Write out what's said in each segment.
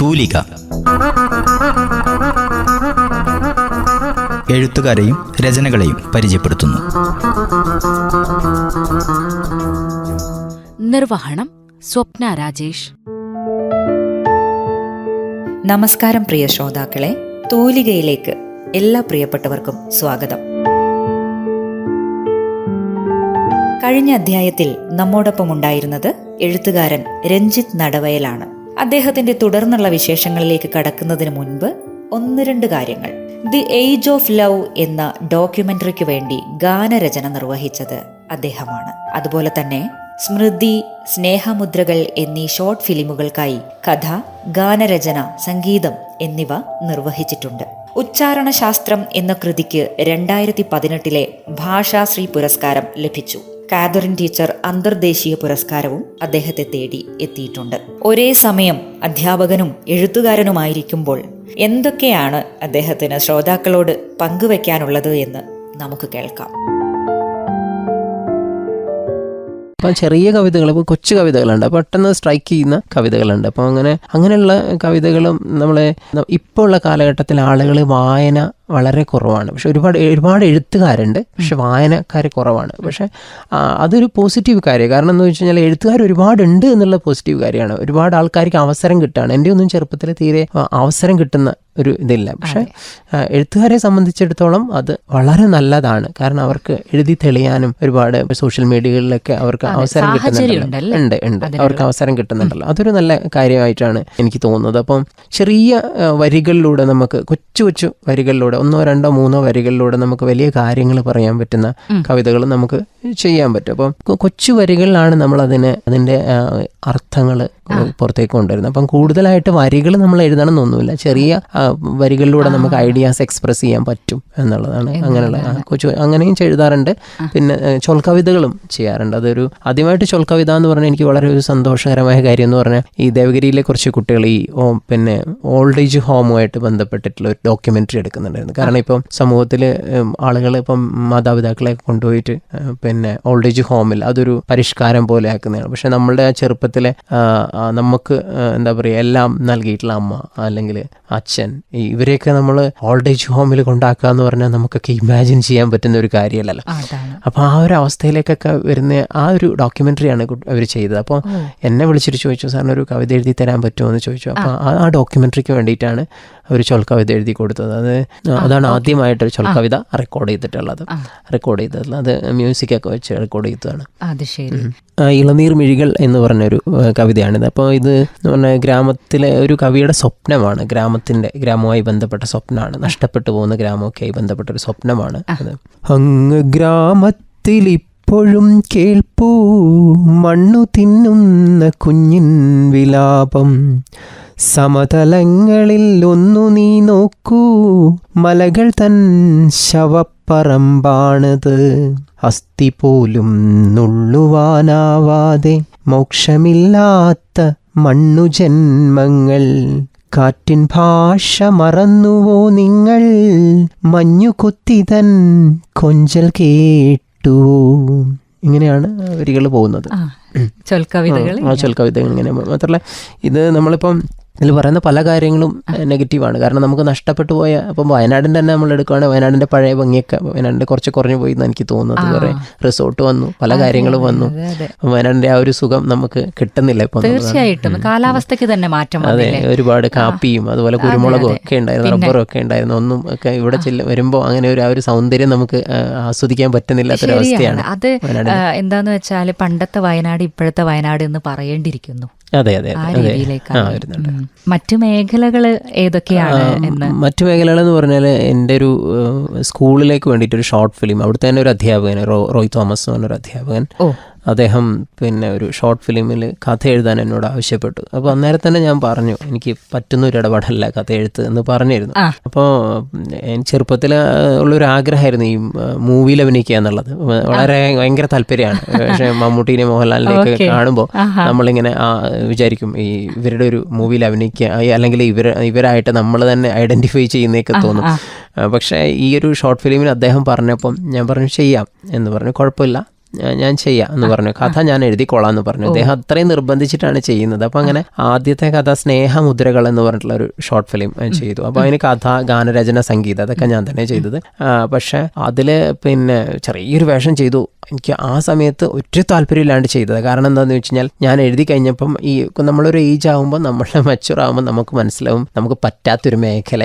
തൂലിക. എഴുത്തുകാരെയും രചനകളെയും പരിചയപ്പെടുത്തുന്നു. നിർവഹണം സ്വപ്ന രാജേഷ്. നമസ്കാരം പ്രിയ ശ്രോതാക്കളെ. തൂലികയിലേക്ക് എല്ലാ പ്രിയപ്പെട്ടവർക്കും സ്വാഗതം. കഴിഞ്ഞ അധ്യായത്തിൽ നമ്മോടൊപ്പം ഉണ്ടായിരുന്നത് എഴുത്തുകാരൻ രഞ്ജിത്ത് നടവയലാണ്. അദ്ദേഹത്തിന്റെ തുടർന്നുള്ള വിശേഷങ്ങളിലേക്ക് കടക്കുന്നതിന് മുൻപ് ഒന്ന് രണ്ട് കാര്യങ്ങൾ. ദി ഏജ് ഓഫ് ലവ് എന്ന ഡോക്യുമെന്ററിക്ക് വേണ്ടി ഗാനരചന നിർവഹിച്ചത് അദ്ദേഹമാണ്. അതുപോലെ തന്നെ സ്മൃതി സ്നേഹമുദ്രകൾ എന്നീ ഷോർട്ട് ഫിലിമുകൾക്കായി കഥ ഗാനരചന സംഗീതം എന്നിവ നിർവഹിച്ചിട്ടുണ്ട്. ഉച്ചാരണശാസ്ത്രം എന്ന കൃതിക്ക് രണ്ടായിരത്തി പതിനെട്ടിലെ ഭാഷാശ്രീ പുരസ്കാരം ലഭിച്ചു. കാതറിൻ ടീച്ചർ അന്തർദേശീയ പുരസ്കാരവും അദ്ദേഹത്തെ തേടി എത്തിയിട്ടുണ്ട്. ഒരേ സമയം അധ്യാപകനും എഴുത്തുകാരനുമായിരിക്കുമ്പോൾ എന്തൊക്കെയാണ് അദ്ദേഹത്തിന് ശ്രോതാക്കളോട് പങ്കുവെക്കാനുള്ളത് എന്ന് നമുക്ക് കേൾക്കാം. അപ്പം ചെറിയ കവിതകൾ ഇപ്പോൾ കൊച്ചു കവിതകളുണ്ട്. പെട്ടെന്ന് സ്ട്രൈക്ക് ചെയ്യുന്ന കവിതകളുണ്ട്. അപ്പോൾ അങ്ങനെ അങ്ങനെയുള്ള കവിതകളും നമ്മളെ ഇപ്പോൾ ഉള്ള കാലഘട്ടത്തിൽ ആളുകൾ വായന വളരെ കുറവാണ്. പക്ഷെ ഒരുപാട് ഒരുപാട് എഴുത്തുകാരുണ്ട്. പക്ഷെ വായനക്കാർ കുറവാണ്. പക്ഷേ അതൊരു പോസിറ്റീവ് കാര്യം. കാരണം എന്ന് വെച്ച് കഴിഞ്ഞാൽ എഴുത്തുകാർ ഒരുപാടുണ്ട് എന്നുള്ള പോസിറ്റീവ് കാര്യമാണ്. ഒരുപാട് ആൾക്കാർക്ക് അവസരം കിട്ടുകയാണ് എന്റെ ഒന്നും ചെറുപ്പത്തിൽ തീരെ അവസരം കിട്ടുന്ന ഒരു ഇതില്ല. പക്ഷെ എഴുത്തുകാരെ സംബന്ധിച്ചിടത്തോളം അത് വളരെ നല്ലതാണ്. കാരണം അവർക്ക് എഴുതി തെളിയാനും ഒരുപാട് സോഷ്യൽ മീഡിയകളിലൊക്കെ അവർക്ക് അവസരം കിട്ടുന്നുണ്ട് കിട്ടുന്നുണ്ടല്ലോ ഉണ്ട് ഉണ്ട്. അവർക്ക് അവസരം കിട്ടുന്നുണ്ടല്ലോ. അതൊരു നല്ല കാര്യമായിട്ടാണ് എനിക്ക് തോന്നുന്നത്. അപ്പം ചെറിയ വരികളിലൂടെ നമുക്ക് കൊച്ചു കൊച്ചു വരികളിലൂടെ ഒന്നോ രണ്ടോ മൂന്നോ വരികളിലൂടെ നമുക്ക് വലിയ കാര്യങ്ങൾ പറയാൻ പറ്റുന്ന കവിതകൾ നമുക്ക് ചെയ്യാൻ പറ്റും. അപ്പം കൊച്ചു വരികളിലാണ് നമ്മൾ അതിനെ അതിന്റെ അർത്ഥങ്ങൾ പുറത്തേക്ക് കൊണ്ടുവരുന്നത്. അപ്പം കൂടുതലായിട്ട് വരികൾ നമ്മൾ എഴുതണം എന്നൊന്നുമില്ല ചെറിയ വരികളിലൂടെ നമുക്ക് ഐഡിയാസ് എക്സ്പ്രസ് ചെയ്യാൻ പറ്റും എന്നുള്ളതാണ് അങ്ങനെയുള്ള കൊച്ചു അങ്ങനെയും എഴുതാറുണ്ട് പിന്നെ ചൊൽകവിതകളും ചൊൽക്കവിതകളും ചെയ്യാറുണ്ട്. അതൊരു ആദ്യമായിട്ട് ചൊൽക്കവിത എന്ന് പറഞ്ഞാൽ എനിക്ക് വളരെ ഒരു സന്തോഷകരമായ കാര്യം എന്ന് പറഞ്ഞാൽ ഈ ദേവഗിരിയിലെ കുറച്ച് കുട്ടികൾ ഈ ഓ, പിന്നെ ഓൾഡ് ഏജ് ഹോമുമായിട്ട് ബന്ധപ്പെട്ടിട്ടുള്ള ഒരു ഡോക്യുമെന്ററി എടുക്കുന്നുണ്ടായിരുന്നു. കാരണം ഇപ്പം സമൂഹത്തിൽ ആളുകൾ ഇപ്പം മാതാപിതാക്കളെ കൊണ്ടുപോയിട്ട് ഏഹ്, പിന്നെ ഓൾഡ് ഏജ് ഹോമിൽ അതൊരു പരിഷ്കാരം പോലെ ആക്കുന്നതാണ്. പക്ഷെ നമ്മളുടെ ആ ചെറുപ്പത്തിലെ നമുക്ക് എന്താ പറയുക എല്ലാം നൽകിയിട്ടുള്ള അമ്മ അല്ലെങ്കിൽ അച്ഛൻ ഇവരെയൊക്കെ നമ്മൾ ഓൾഡ് ഏജ് ഹോമിൽ കൊണ്ടാക്കുക എന്ന് പറഞ്ഞാൽ നമുക്കൊക്കെ ഇമാജിൻ ചെയ്യാൻ പറ്റുന്ന ഒരു കാര്യമല്ലല്ലോ. അപ്പോൾ ആ ഒരു അവസ്ഥയിലേക്കൊക്കെ വരുന്ന ആ ഒരു ഡോക്യുമെന്ററിയാണ് അവർ ചെയ്തത്. അപ്പോൾ എന്നെ വിളിച്ചിട്ട് ചോദിച്ചു സാറിന് ഒരു കവിത എഴുതി തരാൻ പറ്റുമോ? എന്ന് ചോദിച്ചു. അപ്പോൾ ആ- ഡോക്യുമെന്ററിക്ക് ഡോക്യുമെന്ററിക്ക് വേണ്ടിയിട്ടാണ് ഒരു ചൊൽക്കവിത എഴുതി കൊടുത്തത്. അത് അതാണ് ആദ്യമായിട്ട് ഒരു ചൊൽക്കവിത റെക്കോർഡ് ചെയ്തിട്ടുള്ളത്. റെക്കോർഡ് ചെയ്തിട്ടുള്ളത്. അത് മ്യൂസിക്കൊക്കെ വെച്ച് റെക്കോർഡ് ചെയ്തതാണ്. അത് ശരി. ഇളനീർ മിഴികൾ എന്ന് പറഞ്ഞൊരു കവിതയാണിത്. അപ്പോൾ ഇത് എന്ന് പറഞ്ഞാൽ ഗ്രാമത്തിലെ ഒരു കവിയുടെ സ്വപ്നമാണ്. ഗ്രാമത്തിന്റെ ഗ്രാമവുമായി ബന്ധപ്പെട്ട സ്വപ്നമാണ്. നഷ്ടപ്പെട്ടു പോകുന്ന ഗ്രാമമൊക്കെയായി ബന്ധപ്പെട്ട ഒരു സ്വപ്നമാണ് അങ്ങ് ഗ്രാമത്തിൽ ഇപ്പോഴും കേൾപ്പൂ. മണ്ണു തിന്നുന്ന കുഞ്ഞിൻ വിലാപം. സമതലങ്ങളിൽ ഒന്നു നീ നോക്കൂ. മലകൾ തൻ ശവപ്പറമ്പാണത് അസ്ഥി പോലും നുള്ളുവാനാവാതെ മോക്ഷമില്ലാത്ത മണ്ണു ജന്മങ്ങൾ കാറ്റിൻ ഭാഷ മറന്നുവോ നിങ്ങൾ? മഞ്ഞു കൊത്തിതൻ കൊഞ്ചൽ കേട്ടുവോ? ഇങ്ങനെയാണ് വരികൾ പോകുന്നത്. ചൊൽക്കവിതകൾ ആ ചൊൽക്കവിതകൾ ഇങ്ങനെ മാത്രമല്ല ഇത് നമ്മളിപ്പം ഇതിൽ പറയുന്ന പല കാര്യങ്ങളും നെഗറ്റീവാണ്. കാരണം നമുക്ക് നഷ്ടപ്പെട്ടു പോയ അപ്പം വയനാടിന്റെ തന്നെ നമ്മൾ എടുക്കുകയാണെങ്കിൽ വയനാടിന്റെ പഴയ ഭംഗിയൊക്കെ വയനാടിന്റെ കുറച്ച് കുറഞ്ഞു പോയി എന്ന് എനിക്ക് തോന്നുന്നത് കുറേ റിസോർട്ട് വന്നു പല കാര്യങ്ങളും വന്നു. വയനാടിന്റെ ആ ഒരു സുഖം നമുക്ക് കിട്ടുന്നില്ല ഇപ്പം തീർച്ചയായിട്ടും. കാലാവസ്ഥയ്ക്ക് തന്നെ മാറ്റം അതെ ഒരുപാട് കാപ്പിയും അതുപോലെ കുരുമുളകും ഒക്കെ ഉണ്ടായിരുന്നു റബ്ബറും ഒക്കെ ഉണ്ടായിരുന്നു. ഒന്നും ഒക്കെ ഇവിടെ ചെല്ല വരുമ്പോൾ അങ്ങനെ ഒരു ആ ഒരു സൗന്ദര്യം നമുക്ക് ആസ്വദിക്കാൻ പറ്റുന്നില്ലാത്തൊരവസ്ഥയാണ് അത് എന്താന്ന് വെച്ചാൽ പണ്ടത്തെ വയനാട് ഇപ്പോഴത്തെ വയനാട് എന്ന് പറയേണ്ടിയിരിക്കുന്നു. അതെ അതെ അതെ ആ വരുന്നുണ്ട്. മറ്റു മേഖലകൾ ഏതൊക്കെയാണ് എന്ന്? മറ്റു മേഖലകളെന്ന് പറഞ്ഞാൽ എന്റെ ഒരു സ്കൂളിലേക്ക് വേണ്ടിയിട്ട് ഒരു ഷോർട്ട് ഫിലിം അവിടുത്തെ തന്നെ ഒരു അധ്യാപകൻ റോയ് തോമസ് എന്ന് പറഞ്ഞൊരു അധ്യാപകൻ. അദ്ദേഹം പിന്നെ ഒരു ഷോർട്ട് ഫിലിമിൽ കഥ എഴുതാൻ എന്നോട് ആവശ്യപ്പെട്ടു. അപ്പോൾ അന്നേരം തന്നെ ഞാൻ പറഞ്ഞു എനിക്ക് പറ്റുന്ന ഒരു ഇടപാടല്ല കഥ എഴുത്ത് എന്ന് പറഞ്ഞിരുന്നു. അപ്പോൾ ചെറുപ്പത്തിൽ ഉള്ളൊരു ആഗ്രഹമായിരുന്നു ഈ മൂവിയിൽ അഭിനയിക്കുക എന്നുള്ളത്. വളരെ ഭയങ്കര താല്പര്യമാണ്. പക്ഷേ മമ്മൂട്ടീനെ മോഹൻലാലിനെയൊക്കെ. കാണുമ്പോൾ. നമ്മളിങ്ങനെ ആ, വിചാരിക്കും ഈ ഇവരുടെ ഒരു മൂവിയിൽ അഭിനയിക്കുക അല്ലെങ്കിൽ ഇവർ ഇവരായിട്ട് നമ്മൾ തന്നെ ഐഡന്റിഫൈ ചെയ്യുന്നതൊക്കെ തോന്നും. പക്ഷേ ഈ ഒരു ഷോർട്ട് ഫിലിമിൽ അദ്ദേഹം പറഞ്ഞപ്പം ഞാൻ പറഞ്ഞു ചെയ്യാം എന്ന് പറഞ്ഞു. കുഴപ്പമില്ല. "ഞാ- ഞാൻ ചെയ്യാം എന്ന് പറഞ്ഞു. കഥ ഞാൻ എഴുതിക്കോളാം എന്ന് പറഞ്ഞു. അദ്ദേഹം അത്രയും നിർബന്ധിച്ചിട്ടാണ് ചെയ്യുന്നത്. അപ്പോൾ അങ്ങനെ ആദ്യത്തെ കഥ സ്നേഹമുദ്രകൾ എന്ന് പറഞ്ഞിട്ടുള്ള ഒരു ഷോർട്ട് ഫിലിം ചെയ്തു. അപ്പോൾ അതിന് കഥ ഗാനരചന സംഗീതം അതൊക്കെ ഞാൻ തന്നെ ചെയ്തത്. പക്ഷെ അതിൽ പിന്നെ ചെറിയൊരു വേഷം ചെയ്തു. എനിക്ക് ആ സമയത്ത് ഒറ്റ താല്പര്യമില്ലാണ്ട് ചെയ്തത്. കാരണം എന്താണെന്ന് വെച്ച് കഴിഞ്ഞാൽ ഞാൻ എഴുതി കഴിഞ്ഞപ്പം ഈ നമ്മളൊരു ഏജ് ആകുമ്പോൾ നമ്മൾ മെച്ചുർ ആകുമ്പോൾ നമുക്ക് മനസ്സിലാവും. നമുക്ക് പറ്റാത്തൊരു മേഖല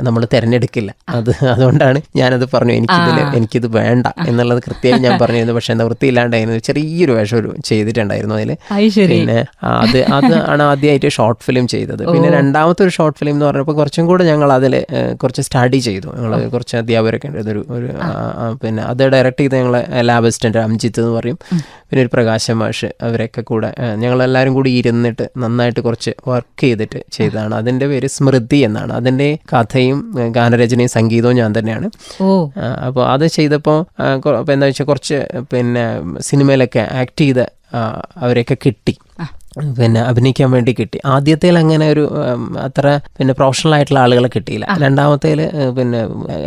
നമ്മൾ തിരഞ്ഞെടുക്കില്ല. അത് അതുകൊണ്ടാണ് ഞാനത് പറഞ്ഞു എനിക്കിതിൽ എനിക്കിത് വേണ്ട എന്നുള്ളത് കൃത്യമായി ഞാൻ പറഞ്ഞിരുന്നു. പക്ഷേ എന്താ വൃത്തിയില്ലാണ്ടായിരുന്നു. ചെറിയൊരു വേഷം ഒരു ചെയ്തിട്ടുണ്ടായിരുന്നു അതിൽ പിന്നെ അത് അത് ആണ് ആദ്യമായിട്ട് ഷോർട്ട് ഫിലിം ചെയ്തത്. പിന്നെ രണ്ടാമത്തെ ഒരു ഷോർട്ട് ഫിലിം എന്ന് പറഞ്ഞപ്പോൾ കുറച്ചും കൂടെ ഞങ്ങൾ അതിൽ കുറച്ച് സ്റ്റഡി ചെയ്തു. ഞങ്ങൾ കുറച്ച് അധ്യാപകരൊക്കെ ഒരു ഒരു പിന്നെ അത് ഡയറക്റ്റ് ചെയ്ത് ഞങ്ങൾ ലാബ് അസിസ്റ്റന്റ് അംജിത്ത് എന്ന് പറയും. പിന്നെ ഒരു പ്രകാശ മാഷ് അവരൊക്കെ കൂടെ ഞങ്ങളെല്ലാവരും കൂടി ഇരുന്നിട്ട് നന്നായിട്ട് കുറച്ച് വർക്ക് ചെയ്തിട്ട് ചെയ്തതാണ്. അതിന്റെ പേര് സ്മൃതി എന്നാണ്. അതിന്റെ കഥയും ഗാനരചനയും സംഗീതവും ഞാൻ തന്നെയാണ്. അപ്പോൾ അത് ചെയ്തപ്പോൾ എന്താ വെച്ചാൽ കുറച്ച് പിന്നെ സിനിമയിലൊക്കെ ആക്ട് ചെയ്ത അവരെയൊക്കെ കിട്ടി. പിന്നെ അഭിനയിക്കാൻ വേണ്ടി കിട്ടി. ആദ്യത്തേൽ അങ്ങനെ ഒരു അത്ര പിന്നെ പ്രൊഫഷണൽ ആയിട്ടുള്ള ആളുകളെ കിട്ടിയില്ല. രണ്ടാമത്തേൽ പിന്നെ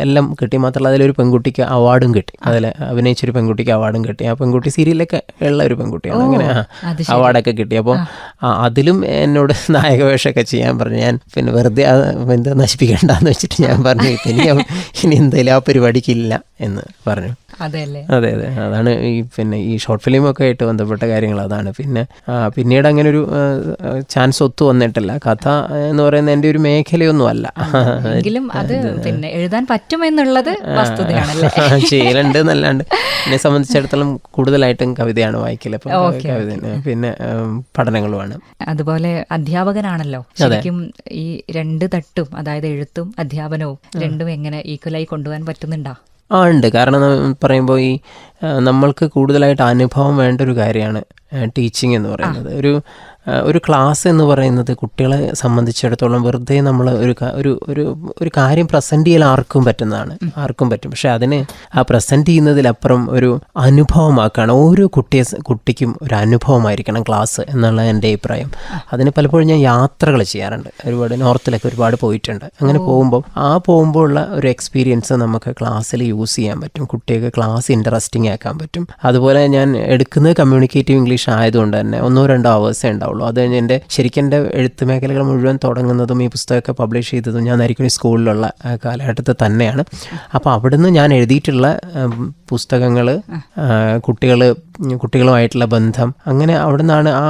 എല്ലാം കിട്ടി. മാത്രമല്ല അതിലൊരു പെൺകുട്ടിക്ക് അവാർഡും കിട്ടി. അതിൽ അഭിനയിച്ചൊരു പെൺകുട്ടിക്ക് അവാർഡും കിട്ടി. ആ പെൺകുട്ടി സീരിയലൊക്കെ ഉള്ള ഒരു പെൺകുട്ടിയാണ്. അങ്ങനെ അവാർഡൊക്കെ കിട്ടി. അപ്പോൾ അതിലും എന്നോട് നായക വേഷമൊക്കെ ചെയ്യാൻ പറഞ്ഞു. ഞാൻ പിന്നെ വെറുതെ എന്താ നശിപ്പിക്കണ്ടെന്ന് വെച്ചിട്ട് ഞാൻ പറഞ്ഞു ഇനി ഇനി എന്തായാലും ആ പരിപാടിക്കില്ല എന്ന് പറഞ്ഞു. അതെ അതെ. അതാണ് ഈ പിന്നെ ഈ ഷോർട്ട് ഫിലിമൊക്കെ ആയിട്ട് ബന്ധപ്പെട്ട കാര്യങ്ങൾ. അതാണ്. പിന്നെ പിന്നീട് അങ്ങനെ ഒരു ചാൻസ് ഒത്തു വന്നിട്ടില്ല. കഥ എന്ന് പറയുന്ന എന്റെ ഒരു മേഖലയൊന്നും അല്ല എങ്കിലും അത് പിന്നെ എഴുതാൻ പറ്റുമെന്നുള്ളത് ചെയ്യലുണ്ട് എന്നല്ലാണ്ട്. എന്നെ സംബന്ധിച്ചിടത്തോളം കൂടുതലായിട്ടും കവിതയാണ് വായിക്കൽ. കവിത പിന്നെ പഠനങ്ങളുമാണ്. അതുപോലെ അധ്യാപകനാണല്ലോ. ശരിക്കും ഈ രണ്ട് തട്ടും അതായത് എഴുത്തും അധ്യാപനവും രണ്ടും എങ്ങനെ ഈക്വലായി കൊണ്ടുപോകാൻ പറ്റുന്നുണ്ടോ? ആ ഉണ്ട്. കാരണം പറയുമ്പോൾ ഈ നമ്മൾക്ക് കൂടുതലായിട്ട് അനുഭവം വേണ്ട ഒരു കാര്യമാണ് ടീച്ചിങ് എന്ന് പറയുന്നത്. ഒരു ഒരു ക്ലാസ് എന്ന് പറയുന്നത് കുട്ടികളെ സംബന്ധിച്ചിടത്തോളം വെറുതെ നമ്മൾ ഒരു ഒരു ഒരു ഒരു കാര്യം പ്രസന്റ് ചെയ്യാൻ ആർക്കും പറ്റുന്നതാണ്. ആർക്കും പറ്റും. പക്ഷെ അതിനെ ആ പ്രസന്റ് ചെയ്യുന്നതിലപ്പുറം ഒരു അനുഭവമാക്കുകയാണ് ഓരോ കുട്ടിയെ കുട്ടിക്കും ഒരു അനുഭവമായിരിക്കണം ക്ലാസ് എന്നുള്ള എന്റെ അഭിപ്രായം. അതിന് പലപ്പോഴും ഞാൻ യാത്രകൾ ചെയ്യാറുണ്ട്. ഒരുപാട് നോർത്തിലൊക്കെ ഒരുപാട് പോയിട്ടുണ്ട്. അങ്ങനെ പോകുമ്പോൾ ആ പോകുമ്പോൾ ഉള്ള ഒരു എക്സ്പീരിയൻസ് നമുക്ക് ക്ലാസ്സിൽ യൂസ് ചെയ്യാൻ പറ്റും. കുട്ടികൾക്ക് ക്ലാസ് ഇൻട്രസ്റ്റിംഗ് ആക്കാൻ പറ്റും. അതുപോലെ ഞാൻ എടുക്കുന്നത് കമ്മ്യൂണിക്കേറ്റീവ് ഇംഗ്ലീഷ് ആയതുകൊണ്ട് തന്നെ ഒന്നോ രണ്ടോ അവേഴ്സേ ഉണ്ടാവുള്ളൂ. അത് കഴിഞ്ഞ് എന്റെ ശരിക്കും എന്റെ എഴുത്ത് മേഖലകൾ മുഴുവൻ തുടങ്ങുന്നതും ഈ പുസ്തകമൊക്കെ പബ്ലിഷ് ചെയ്തതും ഞാൻ ആയിരിക്കും സ്കൂളിലുള്ള കാലഘട്ടത്തിൽ തന്നെയാണ്. അപ്പോൾ അവിടുന്ന് ഞാൻ എഴുതിയിട്ടുള്ള പുസ്തകങ്ങൾ കുട്ടികൾ കുട്ടികളുമായിട്ടുള്ള ബന്ധം അങ്ങനെ അവിടെ നിന്നാണ് ആ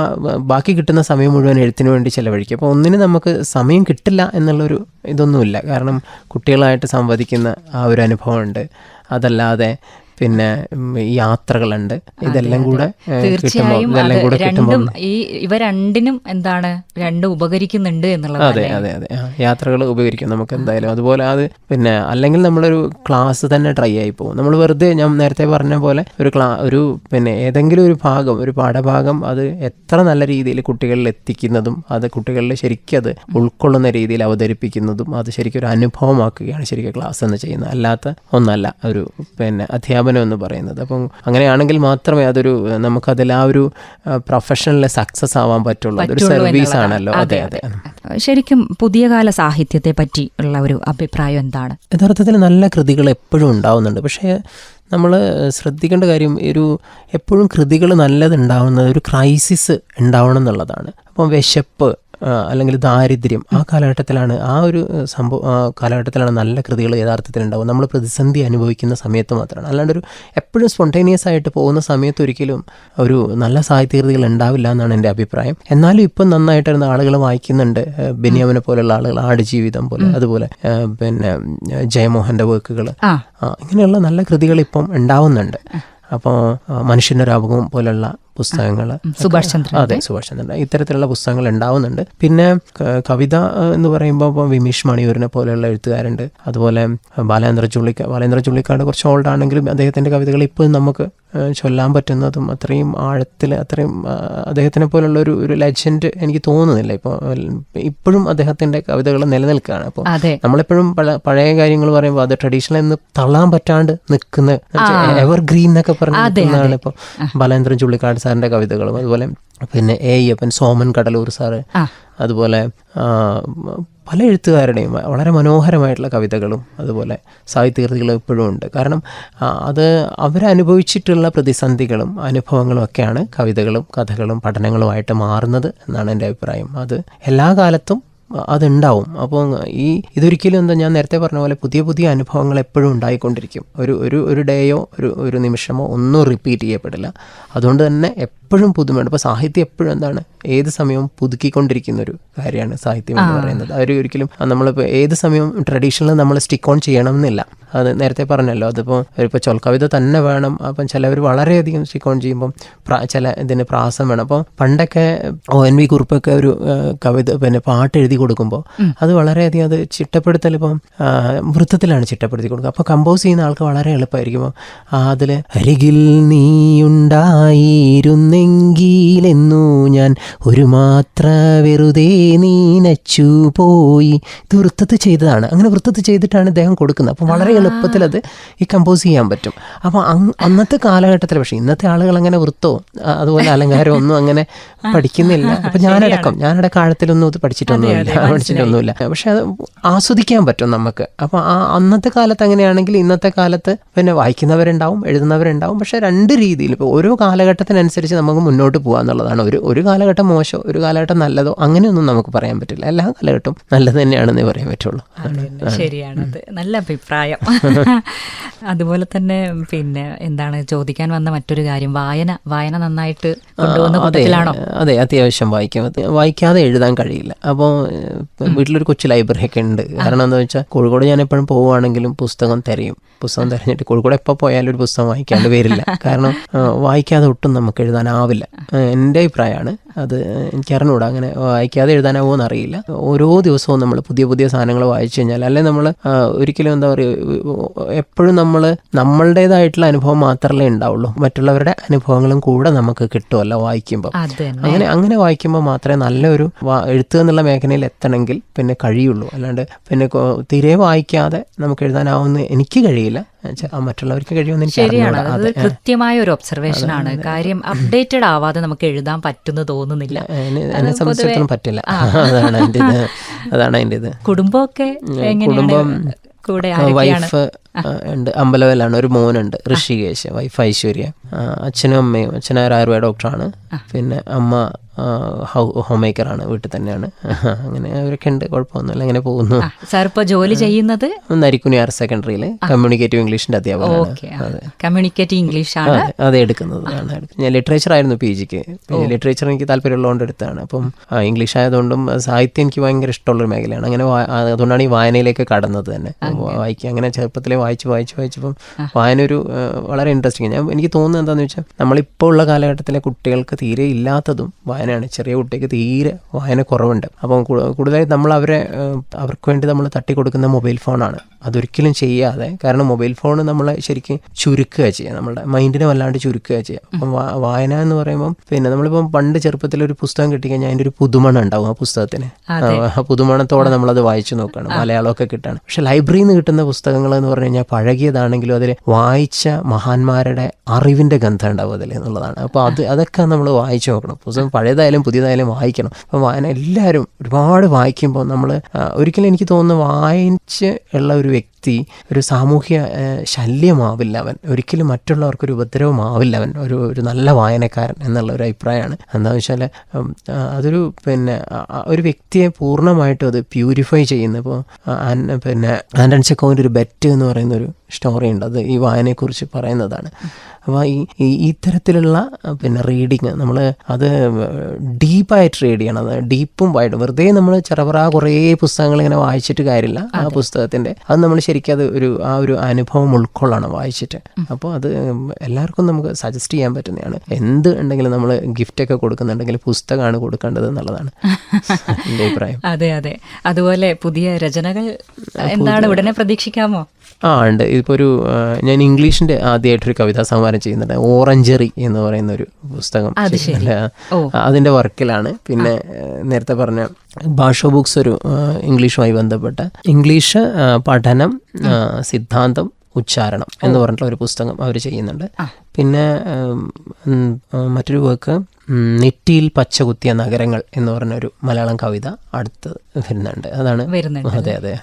ബാക്കി കിട്ടുന്ന സമയം മുഴുവൻ എഴുത്തിന് വേണ്ടി ചിലവഴിക്കുക. അപ്പോൾ ഒന്നിനും നമുക്ക് സമയം കിട്ടില്ല എന്നുള്ളൊരു ഇതൊന്നുമില്ല. കാരണം കുട്ടികളായിട്ട് സംവദിക്കുന്ന ആ ഒരു അനുഭവമുണ്ട്. അതല്ലാതെ പിന്നെ യാത്രകളുണ്ട്. ഇതെല്ലാം കൂടെ തീർച്ചയായും രണ്ടും ഈ ഇവ രണ്ടിനും എന്താണ് രണ്ടും ഉപകരിക്കുന്നുണ്ട് എന്നുള്ളത് അതെ അതെ അതെ. യാത്രകൾ ഉപകരിക്കും നമുക്ക് എന്തായാലും. അതുപോലെ അത് പിന്നെ അല്ലെങ്കിൽ നമ്മളൊരു ക്ലാസ് തന്നെ ട്രൈ ആയി പോകും. നമ്മൾ വെറുതെ ഞാൻ നേരത്തെ പറഞ്ഞ പോലെ ഒരു ക്ലാ ഒരു പിന്നെ ഏതെങ്കിലും ഒരു ഭാഗം ഒരു പാഠഭാഗം അത് എത്ര നല്ല രീതിയിൽ കുട്ടികളിൽ എത്തിക്കുന്നതും അത് കുട്ടികളിൽ ശരിക്കും അത് ഉൾക്കൊള്ളുന്ന രീതിയിൽ അവതരിപ്പിക്കുന്നതും അത് ശരിക്കും ഒരു അനുഭവമാക്കുകയാണ് ശരിക്കും ക്ലാസ് എന്ന് ചെയ്യുന്നത്. അല്ലാത്ത ഒന്നല്ല ഒരു പിന്നെ അധ്യാപനം എന്ന് പറയുന്നത്. അപ്പം അങ്ങനെയാണെങ്കിൽ മാത്രമേ അതൊരു നമുക്കതിൽ ആ ഒരു പ്രൊഫഷണലിലെ സക്സസ് ആവാൻ പറ്റുള്ളൂ. അതൊരു സർവീസ് ആണല്ലോ അതെ അതെ ശരിക്കും പുതിയ കാല സാഹിത്യത്തെ പറ്റി ഉള്ള ഒരു അഭിപ്രായം എന്താണ്? യഥാർത്ഥത്തിൽ നല്ല കൃതികൾ എപ്പോഴും ഉണ്ടാവുന്നുണ്ട്. പക്ഷേ നമ്മൾ ശ്രദ്ധിക്കേണ്ട കാര്യം ഒരു എപ്പോഴും കൃതികൾ നല്ലതുണ്ടാവുന്നത് ഒരു ക്രൈസിസ് ഉണ്ടാവണം എന്നുള്ളതാണ്. അപ്പം വിശപ്പ് അല്ലെങ്കിൽ ദാരിദ്ര്യം. ആ കാലഘട്ടത്തിലാണ് ആ ഒരു സംഭവം കാലഘട്ടത്തിലാണ് നല്ല കൃതികൾ യഥാർത്ഥത്തിൽ ഉണ്ടാവും നമ്മൾ പ്രതിസന്ധി അനുഭവിക്കുന്ന സമയത്ത് മാത്രമാണ്. അല്ലാണ്ട് ഒരു എപ്പോഴും സ്പോണ്ടേനിയസ് ആയിട്ട് പോകുന്ന സമയത്ത് ഒരിക്കലും ഒരു നല്ല സാഹിത്യകൃതികൾ ഉണ്ടാവില്ല എന്നാണ് എന്റെ അഭിപ്രായം. എന്നാലും ഇപ്പം നന്നായിട്ടിരുന്ന ആളുകൾ വായിക്കുന്നുണ്ട്. ബെന്യാമിനെ പോലുള്ള ആളുകൾ ആടുജീവിതം പോലെ അതുപോലെ പിന്നെ ജയമോഹന്റെ വർക്കുകൾ ഇങ്ങനെയുള്ള നല്ല കൃതികൾ ഇപ്പം ഉണ്ടാവുന്നുണ്ട്. അപ്പോൾ മനുഷ്യന്റെ രാപകം പോലുള്ള പുസ്തകങ്ങൾ. സുഭാഷ് ചന്ദ്രൻ അതെ സുഭാഷ് ചന്ദ്രൻ ഇത്തരത്തിലുള്ള പുസ്തകങ്ങൾ ഉണ്ടാവുന്നുണ്ട്. പിന്നെ കവിത എന്ന് പറയുമ്പോൾ ഇപ്പോൾ വിമീഷ് മണിയൂരിനെ പോലെയുള്ള എഴുത്തുകാരുണ്ട്. അതുപോലെ ബാലേന്ദ്ര ചുള്ളിക്ക ബാലേന്ദ്ര ചുള്ളിക്കാട് കുറച്ച് ഓൾഡ് ആണെങ്കിലും അദ്ദേഹത്തിന്റെ കവിതകൾ ഇപ്പോഴും നമുക്ക് ചൊല്ലാൻ പറ്റുന്നതും അത്രയും ആഴത്തിൽ അത്രയും അദ്ദേഹത്തിനെ പോലുള്ള ഒരു ഒരു ലെജൻഡ് എനിക്ക് തോന്നുന്നില്ല. ഇപ്പോൾ ഇപ്പോഴും അദ്ദേഹത്തിന്റെ കവിതകൾ നിലനിൽക്കുകയാണ്. അപ്പോൾ നമ്മളെപ്പോഴും പഴ- പഴയ കാര്യങ്ങൾ പറയുമ്പോൾ അത് ട്രഡീഷണൽ എന്ന് തള്ളാൻ പറ്റാണ്ട് നിൽക്കുന്ന എവർ ഗ്രീൻ എന്നൊക്കെ പറഞ്ഞാണ് നിൽക്കുന്നതാണ് ഇപ്പോൾ ബാലേന്ദ്രൻ ചുള്ളിക്കാട് സാറിന്റെ കവിതകളും അതുപോലെ പിന്നെ എ അയ്യപ്പൻ സോമൻ കടലൂർ സാറ് അതുപോലെ പല എഴുത്തുകാരുടെയും വളരെ മനോഹരമായിട്ടുള്ള കവിതകളും അതുപോലെ സാഹിത്യകൃതികളും ഇപ്പോഴും ഉണ്ട്. കാരണം അത് അവരനുഭവിച്ചിട്ടുള്ള പ്രതിസന്ധികളും അനുഭവങ്ങളും ഒക്കെയാണ് കവിതകളും കഥകളും പഠനങ്ങളുമായിട്ട് മാറുന്നത് എന്നാണ് എന്റെ അഭിപ്രായം. അത് എല്ലാ കാലത്തും അതുണ്ടാവും. അപ്പോൾ ഈ ഇതൊരിക്കലും എന്താ ഞാൻ നേരത്തെ പറഞ്ഞ പോലെ പുതിയ പുതിയ അനുഭവങ്ങൾ എപ്പോഴും ഉണ്ടായിക്കൊണ്ടിരിക്കും. ഒരു ഒരു ഒരു ഡേയോ ഒരു ഒരു നിമിഷമോ ഒന്നും റിപ്പീറ്റ് ചെയ്യപ്പെടില്ല. അതുകൊണ്ട് തന്നെ എപ്പോഴും പുതുമയുണ്ട് ഇപ്പോൾ സാഹിത്യം എപ്പോഴും എന്താണ്? ഏത് സമയവും പുതുക്കിക്കൊണ്ടിരിക്കുന്ന ഒരു കാര്യമാണ് സാഹിത്യം എന്ന് പറയുന്നത്. അവർ ഒരിക്കലും നമ്മളിപ്പോൾ ഏത് സമയവും ട്രഡീഷണൽ നമ്മൾ സ്റ്റിക്ക് ഓൺ ചെയ്യണം എന്നില്ല അത് നേരത്തെ പറഞ്ഞല്ലോ അതിപ്പോൾ ഇപ്പോൾ ചൊൽക്കവിത തന്നെ വേണം. അപ്പം ചിലവർ വളരെയധികം സ്റ്റിക്ക് ഓൺ ചെയ്യുമ്പം പ്രാ ചില ഇതിന് പ്രാസം വേണം. അപ്പോൾ പണ്ടൊക്കെ ഒ എൻ വി കുറിപ്പൊക്കെ ഒരു കവിത പിന്നെ പാട്ട് എഴുതി കൊടുക്കുമ്പോൾ അത് വളരെയധികം അത് ചിട്ടപ്പെടുത്തൽ ഇപ്പം വൃത്തത്തിലാണ് ചിട്ടപ്പെടുത്തി കൊടുക്കുക. അപ്പോൾ കമ്പോസ് ചെയ്യുന്ന ആൾക്ക് വളരെ എളുപ്പമായിരിക്കും. അതിൽ അരികിൽ നീയുണ്ടായിരുന്നെങ്കിലെന്നു ഞാൻ ഒരു മാത്ര വെറുതെ നീനച്ചു പോയി. ഇത് വൃത്തത്തിൽ ചെയ്തതാണ്. അങ്ങനെ വൃത്തത്തിൽ ചെയ്തിട്ടാണ് ഇദ്ദേഹം കൊടുക്കുന്നത്. അപ്പോൾ വളരെ എളുപ്പത്തിൽ അത് ഈ കമ്പോസ് ചെയ്യാൻ പറ്റും. അപ്പോൾ അന്നത്തെ കാലഘട്ടത്തിൽ പക്ഷേ ഇന്നത്തെ ആളുകൾ അങ്ങനെ വൃത്തവും അതുപോലെ അലങ്കാരവും ഒന്നും അങ്ങനെ പഠിക്കുന്നില്ല. അപ്പം ഞാനടക്കം ഞാനടക്കം ആഴത്തിലൊന്നും ഇത് പഠിച്ചിട്ടൊന്നുമില്ല. പഠിച്ചിട്ടൊന്നുമില്ല പക്ഷെ അത് ആസ്വദിക്കാൻ പറ്റും നമുക്ക്. അപ്പോൾ ആ അന്നത്തെ കാലത്ത് അങ്ങനെയാണെങ്കിൽ ഇന്നത്തെ കാലത്ത് പിന്നെ വായിക്കുന്നവരുണ്ടാവും എഴുതുന്നവരുണ്ടാവും. പക്ഷേ രണ്ട് രീതിയിൽ ഇപ്പോൾ ഓരോ കാലഘട്ടത്തിനനുസരിച്ച് നമുക്ക് മുന്നോട്ട് പോകുക എന്നുള്ളതാണ്. ഒരു ഒരു കാലഘട്ടം മോശം ഒരു കാലഘട്ടം നല്ലതോ അങ്ങനെയൊന്നും നമുക്ക് പറയാൻ പറ്റില്ല. എല്ലാ കാലഘട്ടവും നല്ലത് തന്നെയാണെന്നേ പറയാൻ പറ്റുള്ളൂ. ശരിയാണത് നല്ല അഭിപ്രായം. അതുപോലെ തന്നെ പിന്നെ എന്താണ് ചോദിക്കാൻ വന്ന മറ്റൊരു കാര്യം വായന വായന നന്നായിട്ട് കൂട്ടത്തിലാണോ? അതെ അത്യാവശ്യം വായിക്കാം. വായിക്കാതെ എഴുതാൻ കഴിയില്ല. അപ്പോൾ വീട്ടിലൊരു കൊച്ചു ലൈബ്രറി ഒക്കെ ഉണ്ട്. കാരണം എന്താ വെച്ചാൽ കോഴിക്കോട് ഞാൻ എപ്പോഴും പോവുകയാണെങ്കിലും പുസ്തകം തിരയും. പുസ്തകം തിരഞ്ഞിട്ട് കോഴിക്കോട് എപ്പോൾ പോയാലും ഒരു പുസ്തകം വായിക്കാണ്ട് വരില്ല. കാരണം വായിക്കാതെ ഒട്ടും നമുക്ക് എഴുതാനാവില്ല. എന്റെ അഭിപ്രായമാണ് അത് എനിക്കറിഞ്ഞൂടാ അങ്ങനെ വായിക്കാതെ എഴുതാനാവുമോ എന്നറിയില്ല ഓരോ ദിവസവും നമ്മൾ പുതിയ പുതിയ സാധനങ്ങൾ വായിച്ചു കഴിഞ്ഞാൽ അല്ലെ നമ്മൾ ഒരിക്കലും എന്താ പറയുക എപ്പോഴും നമ്മൾ നമ്മളുടേതായിട്ടുള്ള അനുഭവം മാത്രമല്ലേ ഉണ്ടാവുള്ളൂ. മറ്റുള്ളവരുടെ അനുഭവങ്ങളും കൂടെ നമുക്ക് കിട്ടുമല്ലോ വായിക്കുമ്പോൾ അങ്ങനെ അങ്ങനെ വായിക്കുമ്പോൾ മാത്രമേ നല്ലൊരു വാ- എഴുത്ത് എന്നുള്ള മേഖലയിൽ എത്തണമെങ്കിൽ പിന്നെ കഴിയുള്ളൂ. അല്ലാണ്ട് പിന്നെ തിരെ തീരെ വായിക്കാതെ നമുക്ക് എഴുതാനാവുന്ന എനിക്ക് കഴിയില്ല. ആ മറ്റുള്ളവർക്ക് കഴിയുമെന്ന് ശരിയാണ്. അത് കൃത്യമായ ഒരു ഒബ്സർവേഷൻ ആണ്. കാര്യം അപ്ഡേറ്റഡ് ആവാതെ നമുക്ക് എഴുതാൻ പറ്റുന്ന തോന്നുന്നില്ല. എന്നെ സംബന്ധിച്ചിടത്തോളം പറ്റില്ല. അതാണ് എന്റെ ഇത്. അതാണ് അതിന്റെ ഇത്. കുടുംബമൊക്കെ കുടുംബം വൈഫ് ഉണ്ട്. അമ്പലവലാണ് ഒരു മോനുണ്ട്. ഋഷികേശ് വൈഫ് ഐശ്വര്യ. അച്ഛനും അമ്മയും അച്ഛൻ ഒരു ആയുർവേദ ഡോക്ടറാണ്. പിന്നെ അമ്മ ഹോം ആണ് വീട്ടിൽ തന്നെയാണ്. അങ്ങനെ അവരൊക്കെ ഉണ്ട്. കുഴപ്പമൊന്നുമില്ല. അങ്ങനെ പോകുന്നു. സാർ ഇപ്പൊ ജോലി ചെയ്യുന്നത്? നരിക്കുനി ഹയർ സെക്കൻഡറിയിൽ കമ്മ്യൂണിക്കേറ്റീവ് ഇംഗ്ലീഷിന്റെ അധ്യാപകനാണ്. ഓക്കെ. കമ്മ്യൂണിക്കേറ്റ് ഇംഗ്ലീഷ് ആണ് അതെ അത് എടുക്കുന്നത്. ഞാൻ ലിറ്ററേച്ചർ ആയിരുന്നു പി ജിക്ക്. ലിറ്ററേച്ചർ എനിക്ക് താല്പര്യമുള്ളതുകൊണ്ട് എടുത്താണ്. അപ്പം ഇംഗ്ലീഷ് ആയതുകൊണ്ടും സാഹിത്യം എനിക്ക് ഭയങ്കര ഇഷ്ടമുള്ളൊരു മേഖലയാണ്. അങ്ങനെ അതുകൊണ്ടാണ് ഈ വായനയിലേക്ക് കടന്നത് തന്നെ. വായിക്കുക. അങ്ങനെ ചെറുപ്പത്തിലെ വായിച്ച് വായിച്ച് വായിച്ചപ്പം വായന ഒരു വളരെ ഇൻട്രസ്റ്റിംഗ് ഞാൻ എനിക്ക് തോന്നുന്നത് എന്താണെന്ന് വെച്ചാൽ നമ്മളിപ്പോൾ ഉള്ള കാലഘട്ടത്തിലെ കുട്ടികൾക്ക് തീരെ ഇല്ലാത്തതും വായനയാണ്. ചെറിയ കുട്ടിക്ക് തീരെ വായന കുറവുണ്ട്. അപ്പം കൂടുതലായി നമ്മൾ അവരെ അവർക്ക് വേണ്ടി നമ്മൾ തട്ടിക്കൊടുക്കുന്ന മൊബൈൽ ഫോണാണ്. അതൊരിക്കലും ചെയ്യാതെ കാരണം മൊബൈൽ ഫോൺ നമ്മളെ ശരിക്കും ചുരുക്കുക ചെയ്യുക നമ്മുടെ മൈൻഡിനെ വല്ലാണ്ട് ചുരുക്കുക ചെയ്യുക അപ്പം വായന എന്ന് പറയുമ്പം പിന്നെ നമ്മളിപ്പം പണ്ട് ചെറുപ്പത്തിൽ ഒരു പുസ്തകം കിട്ടിക്കഴിഞ്ഞാൽ അതിന്റെ ഒരു പുതുമണ ഉണ്ടാവും ആ പുസ്തകത്തിന്. ആ പുതുമണത്തോടെ നമ്മളത് വായിച്ചു നോക്കുകയാണ് മലയാളമൊക്കെ കിട്ടാണ്. പക്ഷെ ലൈബ്രറിയിൽ നിന്ന് കിട്ടുന്ന പുസ്തകങ്ങൾ എന്ന് പറഞ്ഞു കഴിഞ്ഞാൽ പഴകിയതാണെങ്കിലും അതിൽ വായിച്ച മഹാന്മാരുടെ അറിവിന്റെ ഗന്ധം ഉണ്ടാവും അതിൽ എന്നുള്ളതാണ്. അപ്പോൾ അത് അതൊക്കെ നമ്മൾ വായിച്ചു നോക്കണം. പുസ്തകം പഴയതായാലും പുതിയതായാലും വായിക്കണം. അപ്പം വായന എല്ലാവരും ഒരുപാട് വായിക്കുമ്പോൾ നമ്മൾ ഒരിക്കലും എനിക്ക് തോന്നുന്നു വായിച്ച് ഉള്ള ഒരു week. വ്യക്തി ഒരു സാമൂഹ്യ ശല്യമാവില്ല അവൻ. ഒരിക്കലും മറ്റുള്ളവർക്കൊരു ഉപദ്രവമാവില്ല അവൻ. ഒരു ഒരു നല്ല വായനക്കാരൻ എന്നുള്ള ഒരു അഭിപ്രായമാണ്. എന്താണെന്ന് വെച്ചാൽ അതൊരു പിന്നെ ഒരു വ്യക്തിയെ പൂർണമായിട്ടും അത് പ്യൂരിഫൈ ചെയ്യുന്ന ഇപ്പോൾ പിന്നെ ആൻഡൺ ചെക്കോവിന്റെ ഒരു ബെറ്റ് എന്ന് പറയുന്ന ഒരു സ്റ്റോറി ഉണ്ട്. അത് ഈ വായനയെക്കുറിച്ച് പറയുന്നതാണ്. അപ്പോൾ ഈ ഈ- ഇത്തരത്തിലുള്ള പിന്നെ റീഡിങ് നമ്മൾ അത് ഡീപ്പായിട്ട് റീഡ് ചെയ്യണം. അത് ഡീപ്പും വൈഡും വെറുതെ നമ്മൾ ചെറപറ കുറേ പുസ്തകങ്ങൾ ഇങ്ങനെ വായിച്ചിട്ട് കാര്യമില്ല. ആ പുസ്തകത്തിന്റെ അത് നമ്മൾ ശരിക്കും അത് ഒരു ആ ഒരു അനുഭവം ഉൾക്കൊള്ളണം വായിച്ചിട്ട്. അപ്പോൾ അത് എല്ലാവർക്കും നമുക്ക് സജസ്റ്റ് ചെയ്യാൻ പറ്റുന്നതാണ്. എന്ത് ഉണ്ടെങ്കിലും നമ്മൾ ഗിഫ്റ്റ് ഒക്കെ കൊടുക്കുന്നുണ്ടെങ്കിൽ പുസ്തകമാണ് കൊടുക്കേണ്ടത് എന്നുള്ളതാണ് എന്റെ അഭിപ്രായം. അതെ അതെ. അതുപോലെ പുതിയ രചനകൾ എന്താണ് ഉടനെ പ്രതീക്ഷിക്കാമോ? ആ ഉണ്ട്. ഇപ്പോൾ ഒരു ഞാൻ ഇംഗ്ലീഷിന്റെ ആദ്യമായിട്ടൊരു കവിതാ സംഹാരം ചെയ്യുന്നുണ്ട്. ഓറഞ്ചറി എന്ന് പറയുന്ന ഒരു പുസ്തകം അതിന്റെ വർക്കിലാണ്. പിന്നെ നേരത്തെ പറഞ്ഞ ഭാഷ ബുക്സ് ഒരു ഇംഗ്ലീഷുമായി ബന്ധപ്പെട്ട ഇംഗ്ലീഷ് പഠനം സിദ്ധാന്തം ഉച്ചാരണം എന്ന് പറഞ്ഞിട്ടുള്ള ഒരു പുസ്തകം അവർ ചെയ്യുന്നുണ്ട്. പിന്നെ മറ്റൊരു വർക്ക് നെറ്റിയിൽ പച്ചകുത്തിയ നഗരങ്ങൾ എന്ന് പറഞ്ഞൊരു മലയാളം കവിത അടുത്ത് വരുന്നുണ്ട്. അതാണ് അതെ അതെ.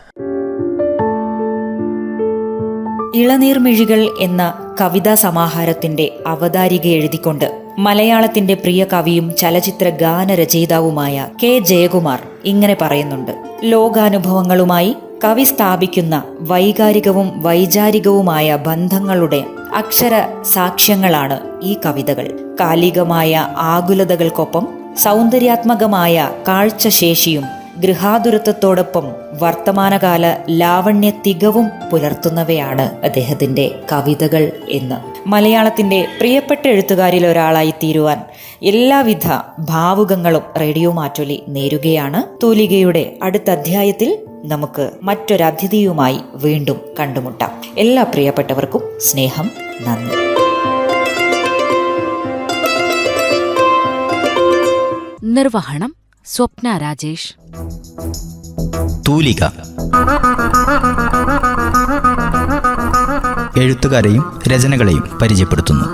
ഇളനീർമിഴികൾ എന്ന കവിതാ സമാഹാരത്തിന്റെ അവതാരിക എഴുതിക്കൊണ്ട് മലയാളത്തിന്റെ പ്രിയ കവിയും ചലച്ചിത്ര ഗാനരചയിതാവുമായ കെ ജയകുമാർ ഇങ്ങനെ പറയുന്നുണ്ട്. ലോകാനുഭവങ്ങളുമായി കവി സ്ഥാപിക്കുന്ന വൈകാരികവും വൈചാരികവുമായ ബന്ധങ്ങളുടെ അക്ഷര സാക്ഷ്യങ്ങളാണ് ഈ കവിതകൾ. കാലികമായ ആകുലതകൾക്കൊപ്പം സൗന്ദര്യാത്മകമായ കാഴ്ചശേഷിയും ഗൃഹാതുരത്വത്തോടൊപ്പം വർത്തമാനകാല ലാവണ്യ തികവും പുലർത്തുന്നവയാണ് അദ്ദേഹത്തിന്റെ കവിതകൾ എന്ന്. മലയാളത്തിന്റെ പ്രിയപ്പെട്ട എഴുത്തുകാരിൽ ഒരാളായി തീരുവാൻ എല്ലാവിധ ഭാവുകങ്ങളും റേഡിയോ മാറ്റൊലി നേരുകയാണ്. തൂലികയുടെ അടുത്ത അധ്യായത്തിൽ നമുക്ക് മറ്റൊരതിഥിയുമായി വീണ്ടും കണ്ടുമുട്ടാം. എല്ലാ പ്രിയപ്പെട്ടവർക്കും സ്നേഹം നന്ദി. നിർവഹണം സ്വപ്ന രാജേഷ്. തൂലിക. എഴുത്തുകാരെയും രചനകളെയും പരിചയപ്പെടുത്തുന്നു.